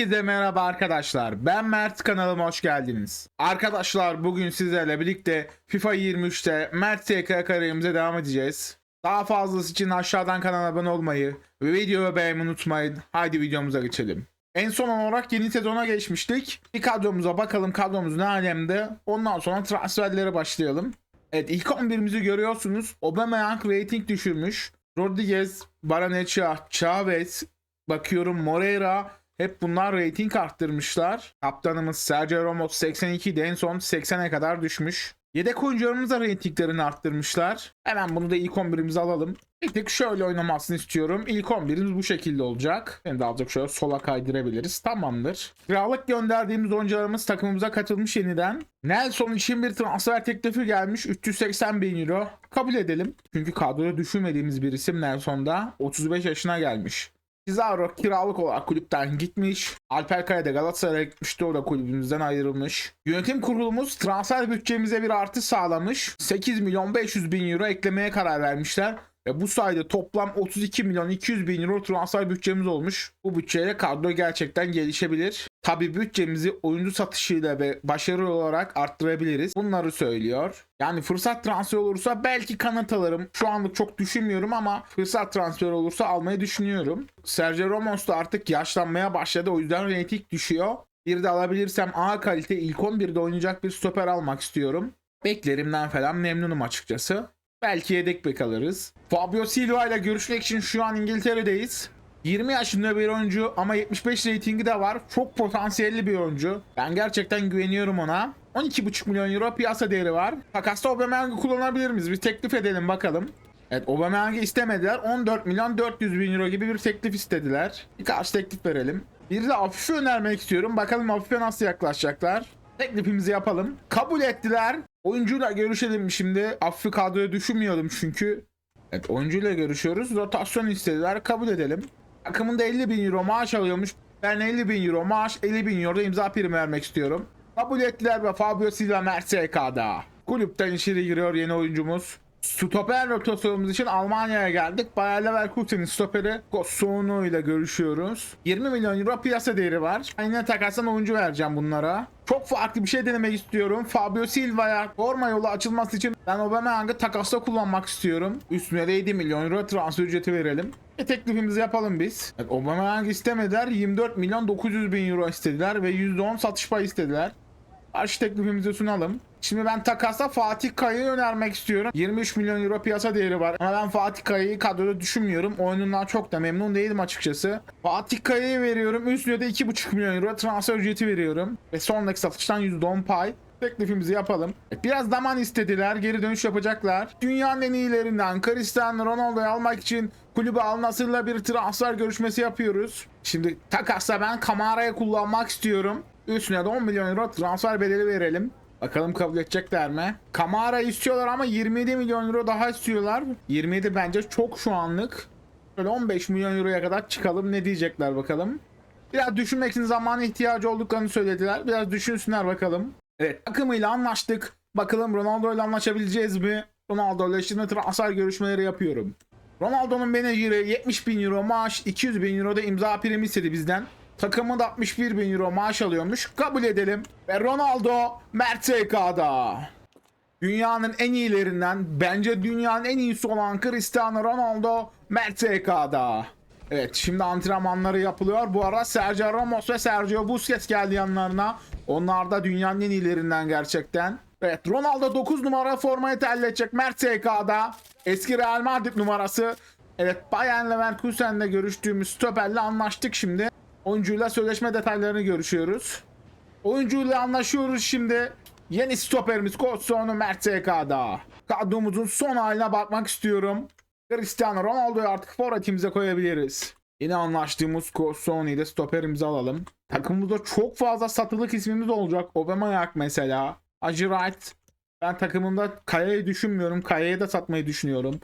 Herkese merhaba arkadaşlar. Ben Mert kanalıma hoş geldiniz. Arkadaşlar bugün sizlerle birlikte FIFA 23'te Mert SK kariyerimize devam edeceğiz. Daha fazlası için aşağıdan kanala abone olmayı ve videoyu beğenmeyi unutmayın. Haydi videomuza geçelim. En son olarak yeni sezona geçmiştik. Bir kadromuza bakalım kadromuz ne alemde. Ondan sonra transferlere başlayalım. Evet ilk 11'imizi görüyorsunuz. Aubameyang rating düşürmüş. Rodriguez, Baranecha, Chavez, bakıyorum Moreira hep bunlar rating arttırmışlar. Kaptanımız Sergio Ramos 82'de en son 80'e kadar düşmüş. Yedek oyuncularımız da ratinglerini arttırmışlar. Hemen bunu da ilk 11'imize alalım. Bir tık şöyle oynamasını istiyorum. İlk 11'imiz bu şekilde olacak. Hem de azıcık şöyle sola kaydırabiliriz. Tamamdır. Kiralık gönderdiğimiz oyuncularımız takımımıza katılmış yeniden. Nelson için bir transfer teklifi gelmiş. 380 bin euro. Kabul edelim. Çünkü kadroya düşünmediğimiz bir isim Nelson'da. 35 yaşına gelmiş. Pizarro kiralık olarak kulüpten gitmiş. Alper Kaya da Galatasaray'a gitmişti. O da kulübümüzden ayrılmış. Yönetim kurulumuz transfer bütçemize bir artış sağlamış. 8 milyon 500 bin euro eklemeye karar vermişler. Ve bu sayede toplam 32 milyon 200 bin euro transfer bütçemiz olmuş. Bu bütçeyle kadro gerçekten gelişebilir. Tabi bütçemizi oyuncu satışıyla ve başarı olarak arttırabiliriz. Bunları söylüyor. Yani fırsat transfer olursa belki kanat alırım. Şu anlık çok düşünmüyorum ama fırsat transfer olursa almayı düşünüyorum. Sergio Ramos da artık yaşlanmaya başladı. O yüzden rating düşüyor. Bir de alabilirsem A kalite ilk 11'de oynayacak bir stoper almak istiyorum. Beklerimden falan memnunum açıkçası. Belki yedek bek alırız. Fabio Silva ile görüşmek için şu an İngiltere'deyiz. 20 yaşında bir oyuncu ama 75 reytingi de var. Çok potansiyelli bir oyuncu. Ben gerçekten güveniyorum ona. 12,5 milyon euro piyasa değeri var. Takasta Aubameyang'ı kullanabilir miyiz? Bir teklif edelim bakalım. Evet Aubameyang'ı istemediler. 14 milyon 400 bin euro gibi bir teklif istediler. Bir karşı teklif verelim. Bir de Afif'i önermek istiyorum. Bakalım Afif'e nasıl yaklaşacaklar. Teklifimizi yapalım. Kabul ettiler. Oyuncuyla görüşelim şimdi. Afif'i kadroya düşünmüyordum çünkü. Evet oyuncuyla görüşüyoruz. Rotasyon istediler. Kabul edelim. Takımında 50 bin euro maaş alıyormuş. Ben 50 bin euro maaş 50 bin euro imza primi vermek istiyorum. Kabul ettiler ve Fabio Silva Mert SK'da. Kulüpten içeri giriyor yeni oyuncumuz. Stoper rotasyonumuz için Almanya'ya geldik. Bayer Leverkusen'in stoperi Gossonu ile görüşüyoruz. 20 milyon euro piyasa değeri var. Ben yine takastan oyuncu vereceğim bunlara. Çok farklı bir şey denemek istiyorum. Fabio Silva'ya forma yolu açılması için ben Aubameyang'ı takasta kullanmak istiyorum. Üstüne de 7 milyon euro transfer ücreti verelim. E teklifimizi yapalım biz. Evet, Aubameyang istemediler. 24 milyon 900 bin euro istediler ve %10 satış payı istediler. Karşı teklifimizi sunalım. Şimdi ben takasla Fatih Kaya'yı önermek istiyorum. 23 milyon euro piyasa değeri var. Ama ben Fatih Kaya'yı kadroda düşünmüyorum. Oyunundan çok da memnun değilim açıkçası. Fatih Kaya'yı veriyorum. Üstüne de 2,5 milyon euro transfer ücreti veriyorum. Ve sonraki satıştan %10 pay. Teklifimizi yapalım. E, Biraz zaman istediler. Geri dönüş yapacaklar. Dünyanın en iyilerinden Cristiano Ronaldo'yu almak için kulübü Al bir transfer görüşmesi yapıyoruz. Şimdi takasla ben Kamara'yı kullanmak istiyorum. Üstüne de 10 milyon euro transfer bedeli verelim. Bakalım kabul edecekler mi? Kamara istiyorlar ama 27 milyon euro daha istiyorlar. 27 bence çok şu anlık. Böyle 15 milyon euroya kadar çıkalım ne diyecekler bakalım. Biraz düşünmek için zamana ihtiyacı olduklarını söylediler. Biraz düşünsünler bakalım. Evet takımıyla anlaştık. Bakalım Ronaldo ile anlaşabileceğiz mi? Ronaldo ile şimdi transfer görüşmeleri yapıyorum. Ronaldo'nun menajeri 70 bin euro maaş, 200 bin euro da imza primi istedi bizden. Takımı da 61 bin euro maaş alıyormuş. Kabul edelim. Ve Ronaldo Mert. Dünyanın en iyilerinden bence dünyanın en iyisi olan Cristiano Ronaldo Mert. Evet şimdi antrenmanları yapılıyor. Bu arada Sergio Ramos ve Sergio Busquets geldi yanlarına. Onlar da dünyanın en iyilerinden gerçekten. Evet Ronaldo 9 numara formayı terletecek Mert SK'da. Eski Real Madrid numarası. Evet Bayern Leverkusen'le görüştüğümüz stoperle anlaştık şimdi. Oyuncuyla sözleşme detaylarını görüşüyoruz. Oyuncuyla anlaşıyoruz şimdi. Yeni stoperimiz Kotsonu Mert SK'da. Kadromuzun son haline bakmak istiyorum. Cristiano Ronaldo'yu artık forvetimize koyabiliriz. Yine anlaştığımız Kotsoni'yi de stoperimize alalım. Takımımızda çok fazla satılık ismimiz olacak. Aubameyang mesela. Ajirayt. Ben takımımda Kaya'yı düşünmüyorum. Kaya'yı da satmayı düşünüyorum.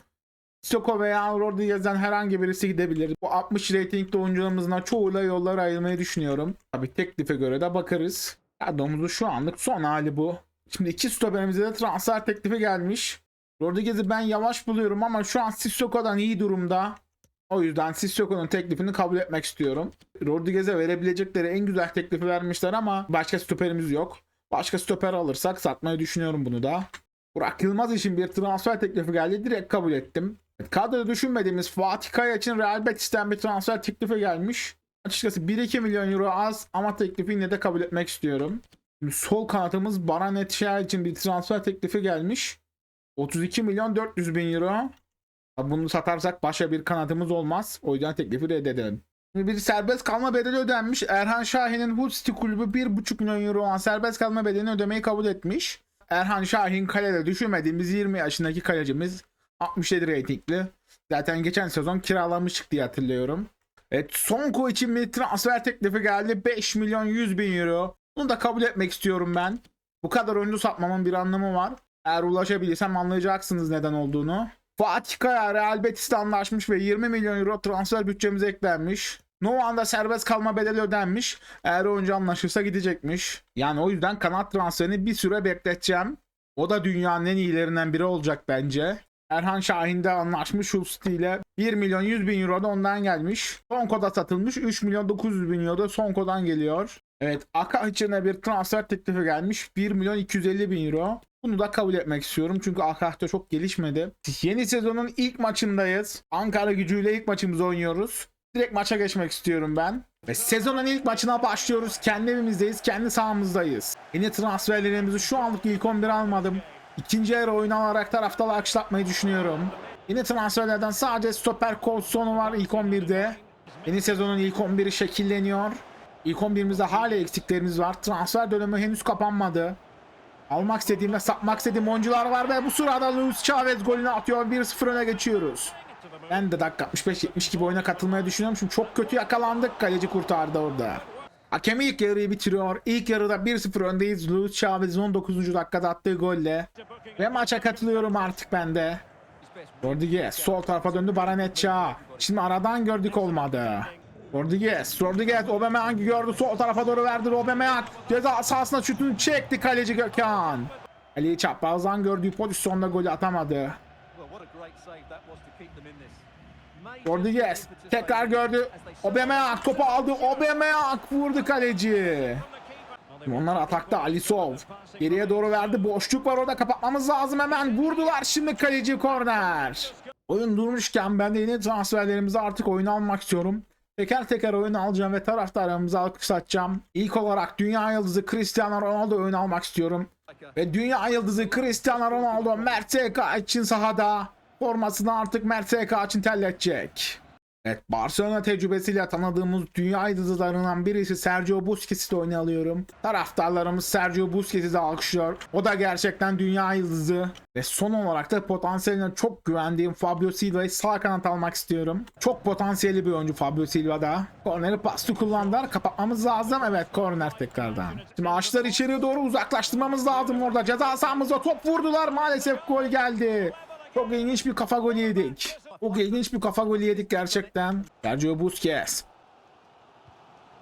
Soko veya Rodriguez'den herhangi birisi gidebilir. Bu 60 reytingli oyuncularımızdan çoğuyla yolları ayırmayı düşünüyorum. Tabi teklife göre de bakarız. Kadromuzun şu anlık son hali bu. Şimdi iki stoperimize de transfer teklifi gelmiş. Rodriguez'i ben yavaş buluyorum ama şu an Sissoko'dan iyi durumda. O yüzden Sissoko'nun teklifini kabul etmek istiyorum. Rodriguez'e verebilecekleri en güzel teklifi vermişler ama başka stoperimiz yok. Başka stoper alırsak satmayı düşünüyorum bunu da. Burak Yılmaz için bir transfer teklifi geldi. Direkt kabul ettim. Kadroda düşünmediğimiz Fatih Kaya için Real Betis'ten bir transfer teklifi gelmiş. Açıkçası 1-2 milyon euro az ama teklifi yine de kabul etmek istiyorum. Sol kanatımız Baran Etşehir için bir transfer teklifi gelmiş. 32 milyon 400 bin euro. Bunu satarsak başka bir kanadımız olmaz. O yüzden teklifi reddedelim. Bir serbest kalma bedeli ödenmiş. Erhan Şahin'in Hull City kulübü 1,5 milyon euro olan serbest kalma bedelini ödemeyi kabul etmiş. Erhan Şahin kalede düşünmediğimiz 20 yaşındaki kalecimiz. 67 reytingli. Zaten geçen sezon kiralamıştık diye hatırlıyorum. Evet Sonko için bir transfer teklifi geldi. 5 milyon 100 bin euro. Bunu da kabul etmek istiyorum ben. Bu kadar oyuncu satmamın bir anlamı var. Eğer ulaşabilirsem anlayacaksınız neden olduğunu. Fatih Kaya Real Betis'le anlaşmış ve 20 milyon euro transfer bütçemize eklenmiş. Nova'nda serbest kalma bedeli ödenmiş. Eğer oyuncu anlaşırsa gidecekmiş. Yani o yüzden kanat transferini bir süre bekleteceğim. O da dünyanın en iyilerinden biri olacak bence. Erhan Şahin de anlaşmış Hull ile 1 milyon 100 bin euro da ondan gelmiş. Sonko'da satılmış 3 milyon 900 bin euro da Sonko'dan geliyor. Evet Aka için de bir transfer teklifi gelmiş 1 milyon 250 bin euro. Bunu da kabul etmek istiyorum çünkü Akah'ta çok gelişmedi. Yeni sezonun ilk maçındayız. Ankara gücüyle ilk maçımızı oynuyoruz. Direkt maça geçmek istiyorum ben. Ve sezonun ilk maçına başlıyoruz. Kendi evimizdeyiz, kendi sahamızdayız. Yeni transferlerimizi şu anlık ilk 11 almadım. İkinci yarı oyun alarak taraftarı alkışlatmayı düşünüyorum. Yeni transferlerden sadece stoper Colson'u var ilk 11'de. Yeni sezonun ilk 11'i şekilleniyor. İlk 11'imizde hala eksiklerimiz var. Transfer dönemi henüz kapanmadı. Almak istediğimde satmak istediğim oyuncular var ve bu sırada Luis Chavez golünü atıyor. 1-0 öne geçiyoruz. Ben de dakika 65-70 gibi oyuna katılmayı düşünüyorum. Çünkü çok kötü yakalandık. Kaleci kurtardı orada. Hakem ilk yarıyı bitiriyor. İlk yarıda 1-0 öndeyiz. Luis Chavez'in 19. dakikada attığı golle. Ve maça katılıyorum artık ben de. Rodriguez sol tarafa döndü Baranetça. Şimdi aradan gördük olmadı. Rodriguez, Rodriguez Aubameyang'ı gördü sol tarafa doğru verdi Aubameyang. Ceza sahasına şutunu çekti kaleci Gökhan. Ali çaprazdan gördüğü pozisyonda golü atamadı. Rodriguez tekrar gördü. Aubameyang topu aldı. Aubameyang vurdu kaleci. Onlar atakta Alisov. Geriye doğru verdi. Boşluk var orada kapatmamız lazım hemen. Vurdular şimdi kaleci korner. Oyun durmuşken ben de yeni transferlerimizi artık oyuna almak istiyorum. Teker teker oyun alacağım ve taraftarlarımızı alkışlatacağım. İlk olarak dünya yıldızı Cristiano Ronaldo oyun almak istiyorum. Ve dünya yıldızı Cristiano Ronaldo Mert için sahada. Formasını artık Mert SK için terletecek. Evet Barcelona tecrübesiyle tanıdığımız dünya yıldızlarından birisi Sergio Busquets'i de oyuna alıyorum. Taraftarlarımız Sergio Busquets'i de alkışlıyor. O da gerçekten dünya yıldızı. Ve son olarak da potansiyeline çok güvendiğim Fabio Silva'yı sağ kanat almak istiyorum. Çok potansiyelli bir oyuncu Fabio Silva da. Korneri pastı kullandılar. Kapatmamız lazım. Evet korner tekrardan. Şimdi ağaçlar içeriye doğru uzaklaştırmamız lazım orada. Ceza sahamıza top vurdular. Maalesef gol geldi. Çok ilginç bir kafa golü yedik. Çok ilginç bir kafa golü yedik gerçekten. Sergio Busquets.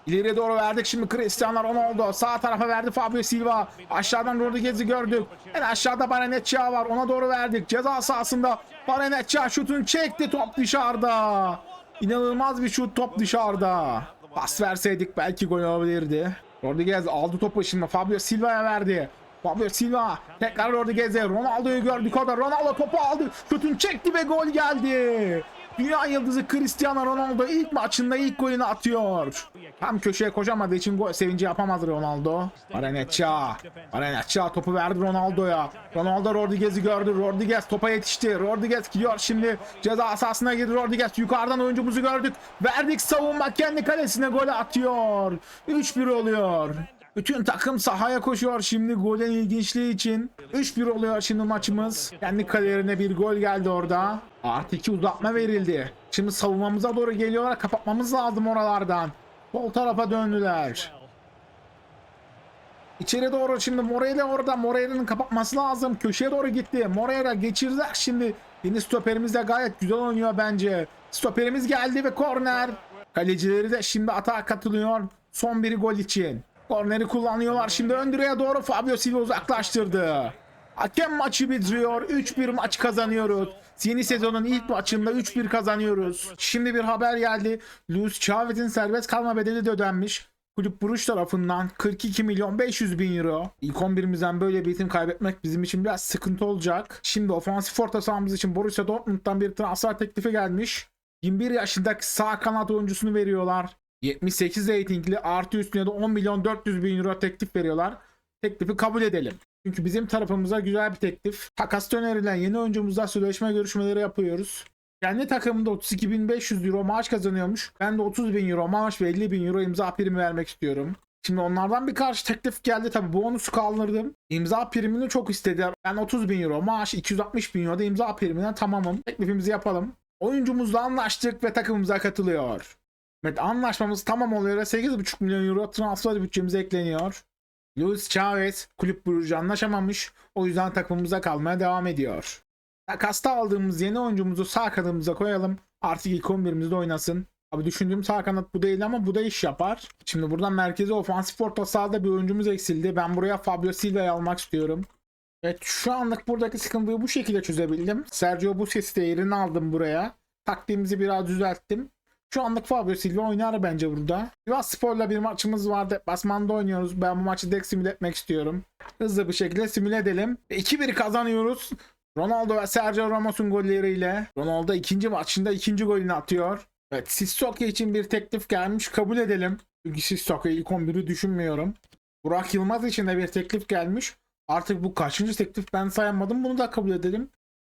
İleriye doğru verdik şimdi Cristiano Ronaldo. Sağ tarafa verdi Fabio Silva. Aşağıdan Rodriguez'i gördük. En aşağıda Baranetçia var. Ona doğru verdik. Ceza sahasında Baranetçia şutunu çekti. Top dışarıda. İnanılmaz bir şut top dışarıda. Pas verseydik belki gol olabilirdi. Rodriguez aldı topu şimdi Fabio Silva'ya verdi. Fabio Silva tekrar Rodriguez'e Ronaldo'yu gördük orada Ronaldo topu aldı. Şutunu çekti ve gol geldi. Dünya yıldızı Cristiano Ronaldo ilk maçında ilk golünü atıyor. Tam köşeye koşamadığı için gol sevinci yapamadı Ronaldo. Baranetça Baranetça topu verdi Ronaldo'ya. Ronaldo Rodriguez'i gördü. Rodriguez topa yetişti. Rodriguez gidiyor şimdi. Ceza sahasına girdi. Rodriguez yukarıdan oyuncumuzu gördük. Verdik savunma. Kendi kalesine gol atıyor. 3-1 oluyor bütün takım sahaya koşuyor şimdi golün ilginçliği için. 3-1 oluyor şimdi maçımız. Kendi kalelerine bir gol geldi orada. Artı 2 uzatma verildi. Şimdi savunmamıza doğru geliyorlar. Kapatmamız lazım oralardan. Sol tarafa döndüler. İçeri doğru şimdi Moreira orada. Moreira'nın kapatması lazım. Köşeye doğru gitti. Moreira geçirdiler şimdi. Yeni stoperimiz de gayet güzel oynuyor bence. Stoperimiz geldi ve korner. Kalecileri de şimdi atağa katılıyor. Son bir gol için. Korneri kullanıyorlar şimdi ön direğe doğru Fabio Silva uzaklaştırdı. Hakem maçı bitiriyor. 3-1 maç kazanıyoruz. Yeni sezonun ilk maçında 3-1 kazanıyoruz. Şimdi bir haber geldi. Luis Chavez'in serbest kalma bedeli de ödenmiş. Kulüp Buruş tarafından 42 milyon 500 bin euro. İlk 11'imizden böyle bir isim kaybetmek bizim için biraz sıkıntı olacak. Şimdi ofansif orta sahamız için Borussia Dortmund'dan bir transfer teklifi gelmiş. 21 yaşındaki sağ kanat oyuncusunu veriyorlar. 78 reytingli artı üstüne de 10 milyon 400 bin euro teklif veriyorlar. Teklifi kabul edelim. Çünkü bizim tarafımıza güzel bir teklif. Takasta önerilen yeni oyuncumuzla sözleşme görüşmeleri yapıyoruz. Kendi takımında 32.500 euro maaş kazanıyormuş. Ben de 30 bin euro maaş ve 50 bin euro imza primi vermek istiyorum. Şimdi onlardan bir karşı teklif geldi tabi bonusu kaldırdım. İmza primini çok istediler. Ben 30 bin euro maaş 260 bin euro da imza primine tamamım. Teklifimizi yapalım. Oyuncumuzla anlaştık ve takımımıza katılıyor. Evet anlaşmamız tamam oluyor ve 8,5 milyon euro transfer bütçemize ekleniyor. Luis Chavez kulüp Brugge anlaşamamış. O yüzden takımımıza kalmaya devam ediyor. Takasta aldığımız yeni oyuncumuzu sağ kanadımıza koyalım. Artık ilk 11'imizde oynasın. Abi düşündüğüm sağ kanat bu değil ama bu da iş yapar. Şimdi buradan merkeze ofansif orta sahada bir oyuncumuz eksildi. Ben buraya Fabio Silva'yı almak istiyorum. Evet şu anlık buradaki sıkıntıyı bu şekilde çözebildim. Sergio Busquets'i de yerini aldım buraya. Taktiğimizi biraz düzelttim. Şu anlık Fabio Silva oynar bence burada. Sivas Spor'la bir maçımız var. Deplasmanda oynuyoruz. Ben bu maçı direkt simüle etmek istiyorum. Hızlı bir şekilde simüle edelim. 2-1 kazanıyoruz. Ronaldo ve Sergio Ramos'un golleriyle. Ronaldo ikinci maçında ikinci golünü atıyor. Evet Sissoko için bir teklif gelmiş. Kabul edelim. Çünkü Sissoko ilk 11'i düşünmüyorum. Burak Yılmaz için de bir teklif gelmiş. Artık bu kaçıncı teklif ben sayamadım. Bunu da kabul edelim.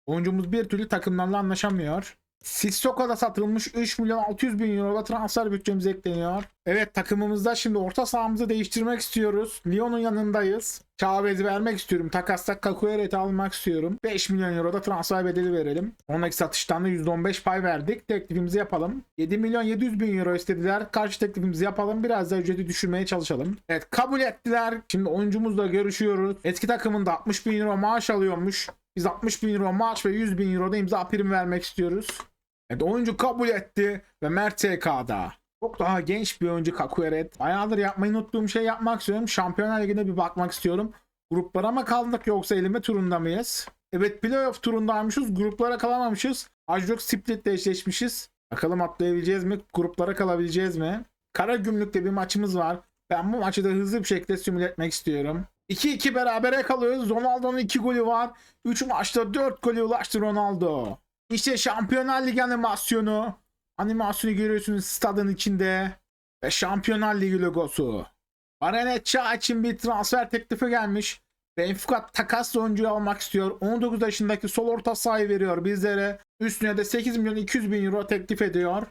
Oyuncumuz bir türlü takımlarla anlaşamıyor. Sissoko'da satılmış 3 milyon 600 bin euroda transfer bütçemize ekleniyor. Evet takımımızda şimdi orta sahamızı değiştirmek istiyoruz. Lyon'un yanındayız. Chavez'i vermek istiyorum. Takasta Kakueret'i almak istiyorum. 5 milyon euroda transfer bedeli verelim. Sonraki satıştan da %15 pay verdik. Teklifimizi yapalım. 7 milyon 700 bin euro istediler. Karşı teklifimizi yapalım. Biraz da ücreti düşürmeye çalışalım. Evet kabul ettiler. Şimdi oyuncumuzla görüşüyoruz. Eski takımında 60 bin euro maaş alıyormuş. Biz 60 bin euro maaş ve 100 bin euro da imza prim vermek istiyoruz. Evet oyuncu kabul etti ve Mert TK'da. Çok daha genç bir oyuncu Kakueret. Bayağıdır yapmayı unuttuğum şey yapmak istiyorum. Şampiyonlar Ligi'ne bir bakmak istiyorum. Gruplara mı kaldık yoksa elime turunda mıyız? Evet playoff turundaymışız. Gruplara kalamamışız. Ajok Split'le eşleşmişiz. Bakalım atlayabileceğiz mi? Gruplara kalabileceğiz mi? Kara Gümrük'te bir maçımız var. Ben bu maçı da hızlı bir şekilde simüle etmek istiyorum. 2-2 berabere kalıyoruz. Ronaldo'nun 2 golü var. 3 maçta 4 golü ulaştı Ronaldo. İşte Şampiyonlar Ligi animasyonu. Animasyonu görüyorsunuz stadın içinde. Ve Şampiyonlar Ligi logosu. Baranetça için bir transfer teklifi gelmiş. Benfica takas oyuncuyu almak istiyor. 19 yaşındaki sol orta sahayı veriyor bizlere. Üstüne de 8 milyon 200 bin euro teklif ediyor.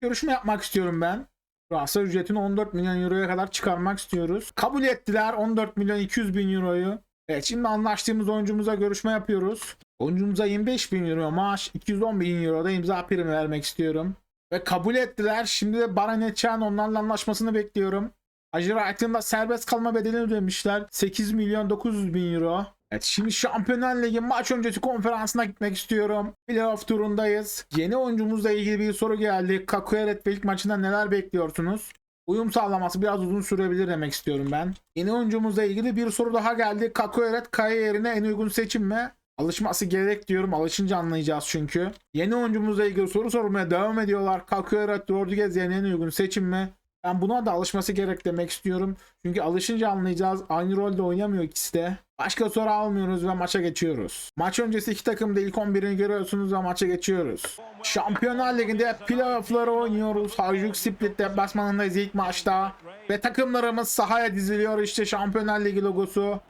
Görüşme yapmak istiyorum ben. Transfer ücretini 14 milyon euroya kadar çıkarmak istiyoruz. Kabul ettiler 14 milyon 200 bin euroyu. Evet şimdi anlaştığımız oyuncumuza görüşme yapıyoruz. Oyuncumuza 25 bin euro maaş 210 bin euro da imza primi vermek istiyorum. Ve kabul ettiler. Şimdi de Baranetçan onlarla anlaşmasını bekliyorum. Ajirayt'ın da serbest kalma bedelini ödemişler. 8 milyon 900 bin euro. Evet şimdi Şampiyonlar Ligi maç öncesi konferansına gitmek istiyorum. Playoff turundayız. Yeni oyuncumuzla ilgili bir soru geldi. Kakueret ve ilk maçında neler bekliyorsunuz? Uyum sağlaması biraz uzun sürebilir demek istiyorum ben. Yeni oyuncumuzla ilgili bir soru daha geldi. Kakueret Kaya yerine en uygun seçim mi? Alışması gerek diyorum. Alışınca anlayacağız çünkü. Yeni oyuncumuzla ilgili soru sormaya devam ediyorlar. Kakueret Rodriguez yerine en uygun seçim mi? Ben buna da alışması gerek demek istiyorum. Çünkü alışınca anlayacağız. Aynı rolde oynamıyor ikisi de. Başka soru almıyoruz ve maça geçiyoruz. Maç öncesi iki takım da ilk 11'ini görüyorsunuz ve maça geçiyoruz. Şampiyonlar Ligi'nde playoff'ları oynuyoruz. Hajduk Split deplasmanındayız ilk maçta. Ve takımlarımız sahaya diziliyor işte Şampiyonlar Ligi logosu.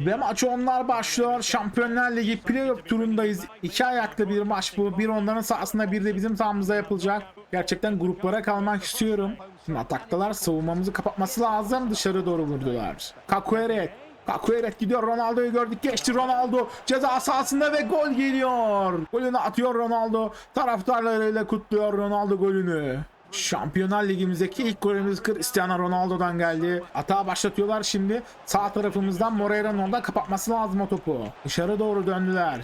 Ve maç onlar başlıyor. Şampiyonlar Ligi playoff turundayız. İki ayaklı bir maç bu. Bir onların sahasında bir de bizim sahamızda yapılacak. Gerçekten gruplara kalmak istiyorum. Şimdi ataktalar savunmamızı kapatması lazım. Dışarı doğru vurdular. Kakueret. Kakueret gidiyor. Ronaldo'yu gördük. Geçti Ronaldo. Ceza sahasında ve gol geliyor. Golünü atıyor Ronaldo. Taraftarlarıyla kutluyor Ronaldo golünü. Şampiyonlar Ligimizdeki ilk golümüz Cristiano Ronaldo'dan geldi. Atağa başlatıyorlar şimdi. Sağ tarafımızdan Moreira'nın orada kapatması lazım o topu. Dışarı doğru döndüler.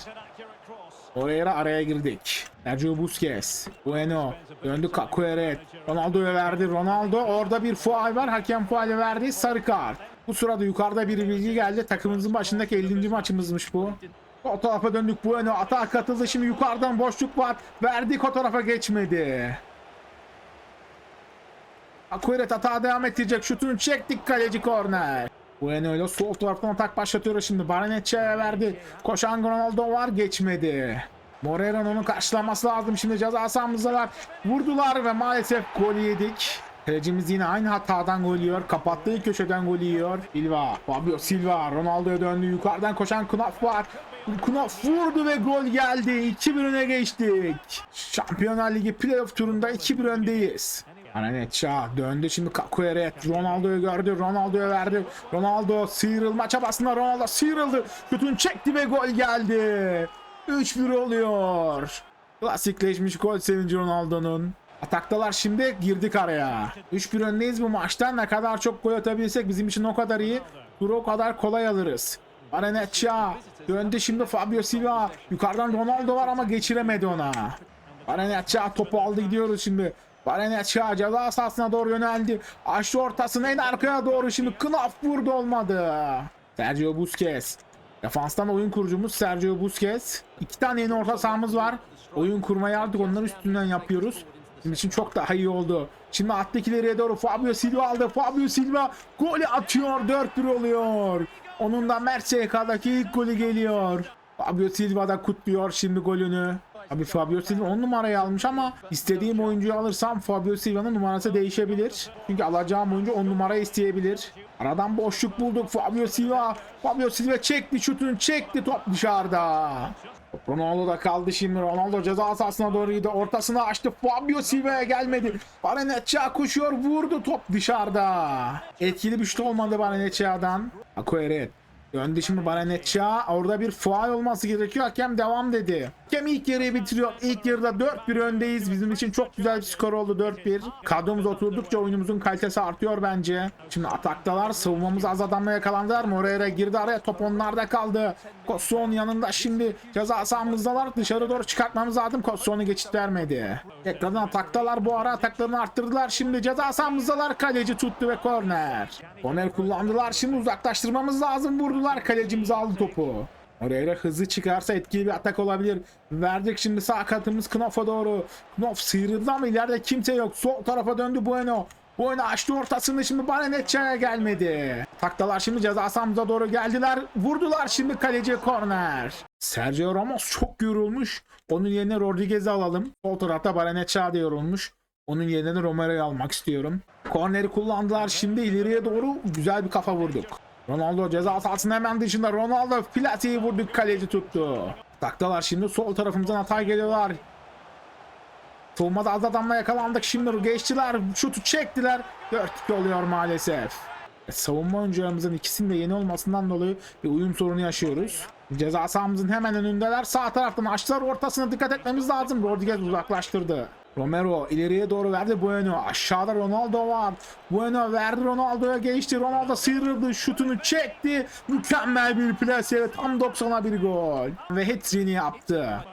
Moreira araya girdik. Sergio Busquets. Bueno. Döndü Kakueret. Ronaldo'ya verdi. Ronaldo orada bir faul var. Hakem faali verdi. Sarı kart. Bu sırada yukarıda bir bilgi geldi. Takımımızın başındaki 50. maçımızmış bu. O tarafa döndük Bueno. Atağa katıldı şimdi yukarıdan boşluk var. Verdik o geçmedi. Akuret hata devam ettirecek. Şutunu çektik kaleci korner. Bueno ile sol taraftan atak başlatıyor şimdi. Baranetçe'ye verdi. Koşan Ronaldo var geçmedi. Moreira'nın onu karşılaması lazım. Şimdi ceza sahamızdalar. Vurdular ve maalesef gol yedik. Kalecimiz yine aynı hatadan gol yiyor. Kapattığı köşeden gol yiyor. Silva, Fabio Silva, Ronaldo'ya döndü. Yukarıdan koşan Knopf var. Knopf vurdu ve gol geldi. 2-1 öne geçtik. Şampiyonlar Ligi playoff turunda 2-1 öndeyiz. Ananetça döndü. Şimdi Kakueret Ronaldo'yu gördü Ronaldo'ya verdi. Ronaldo sıyrılma çabasında Ronaldo sıyrıldı. Şutunu çekti ve gol geldi. 3-1 oluyor. Klasikleşmiş gol sevinci Ronaldo'nun. Ataktalar şimdi girdik araya. 3-1 öndeyiz bu maçtan. Ne kadar çok gol atabilsek bizim için o kadar iyi. Turu o kadar kolay alırız. Aranetça döndü şimdi Fabio Silva. Yukarıdan Ronaldo var ama geçiremedi ona. Baranetça topu aldı gidiyoruz şimdi. Baranetça ceza sahasına doğru yöneldi. Açtı ortasını en arkaya doğru şimdi Knaf vurdu olmadı. Sergio Busquets. Defanstan oyun kurucumuz Sergio Busquets. İki tane yeni orta sahamız var. Oyun kurmayı artık onların üstünden yapıyoruz. Bizim için çok daha iyi oldu. Şimdi attık ileriye doğru Fabio Silva aldı. Fabio Silva golü atıyor. 4-1 oluyor. Onun da Merseka'daki ilk golü geliyor. Fabio Silva da kutluyor şimdi golünü. Abi Fabio Silva 10 numarayı almış ama istediğim oyuncuyu alırsam Fabio Silva'nın numarası değişebilir. Çünkü alacağım oyuncu 10 numara isteyebilir. Aradan boşluk bulduk Fabio Silva. Fabio Silva çekti şutunu çekti top dışarıda. Top Ronaldo'da kaldı şimdi. Ronaldo ceza sahasına doğru gidiyor. Ortasını açtı. Fabio Silva'ya gelmedi. Baranetça koşuyor. Vurdu top dışarıda. Etkili bir şut olmadı Baranetça'dan. Akueret. Döndü şimdi Baranetça. Orada bir faal olması gerekiyor. Hakem devam dedi. Hakem ilk yarıyı bitiriyor. İlk yarıda 4-1 öndeyiz. Bizim için çok güzel bir skor oldu 4-1. Kadromuz oturdukça oyunumuzun kalitesi artıyor bence. Şimdi ataktalar. Savunmamız az adamla yakalandılar. Moreira girdi araya. Top onlarda kaldı. Kossuon yanında şimdi ceza sahamızdalar. Dışarı doğru çıkartmamız lazım. Kossuon'u geçit vermedi. Tekrardan ataktalar. Bu ara ataklarını arttırdılar. Şimdi ceza sahamızdalar. Kaleci tuttu ve korner. Korner kullandılar. Şimdi uzaklaştırmamız lazım. Vurdular. Kalecimiz aldı topu. Oraya hızlı çıkarsa etkili bir atak olabilir. Verdik şimdi sağ katımız Knof'a doğru. Knof sıyrıldı ama ileride kimse yok. Sol tarafa döndü Bueno. Bueno açtı ortasını şimdi Baranetça'ya gelmedi. Taktalar şimdi ceza doğru geldiler. Vurdular şimdi kaleci korner. Sergio Ramos çok yorulmuş. Onun yerine Rodriguez'i alalım. Sol tarafta Baranetça da yorulmuş. Onun yerine Romero'yu almak istiyorum. Korneri kullandılar şimdi ileriye doğru güzel bir kafa vurduk. Ronaldo ceza sahasının hemen dışında Ronaldo Plati'yi vurduk kaleci tuttu. Taktalar şimdi sol tarafımızdan hata geliyorlar. Savunmada az adamla yakalandık şimdi geçtiler şutu çektiler 4-2 oluyor maalesef. Savunma oyuncularımızın ikisinin de yeni olmasından dolayı bir uyum sorunu yaşıyoruz. Ceza sahamızın hemen önündeler. Sağ taraftan açtılar ortasına dikkat etmemiz lazım. Rodriguez uzaklaştırdı. Romero ileriye doğru verdi Bueno. Aşağıda Ronaldo var. Bueno verdi Ronaldo'ya geçti. Ronaldo sıyrıldı. Şutunu çekti. Mükemmel bir plase. Tam 90'a bir gol. Ve hat-trick'ini yaptı.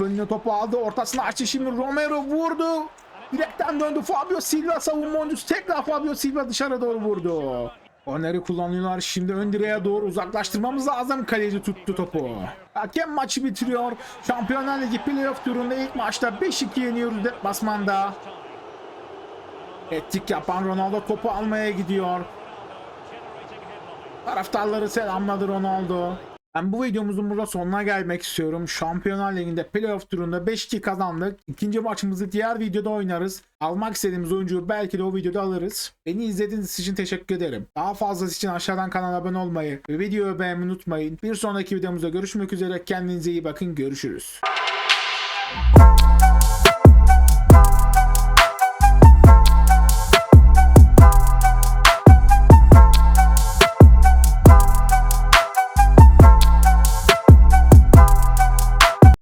Önüne topu aldı. Ortasına açtı. Şimdi Romero vurdu. Direkten döndü. Fabio Silva savunma oyuncusu. Tekrar Fabio Silva dışarı doğru vurdu. Korneri kullanıyorlar. Şimdi ön direğe doğru uzaklaştırmamız lazım. Kaleci tuttu topu. Hakem maçı bitiriyor. Şampiyonlar Ligi playoff turunda ilk maçta 5-2 yeniyoruz deplasmanda. Ettik yapan Ronaldo topu almaya gidiyor. Taraftarları selamladı Ronaldo. Ben bu videomuzun burada sonuna gelmek istiyorum. Şampiyonlar Ligi'nde playoff turunda 5-2 kazandık. İkinci maçımızı diğer videoda oynarız. Almak istediğimiz oyuncuyu belki de o videoda alırız. Beni izlediğiniz için teşekkür ederim. Daha fazlası için aşağıdan kanala abone olmayı ve videoyu beğenmeyi unutmayın. Bir sonraki videomuzda görüşmek üzere. Kendinize iyi bakın. Görüşürüz.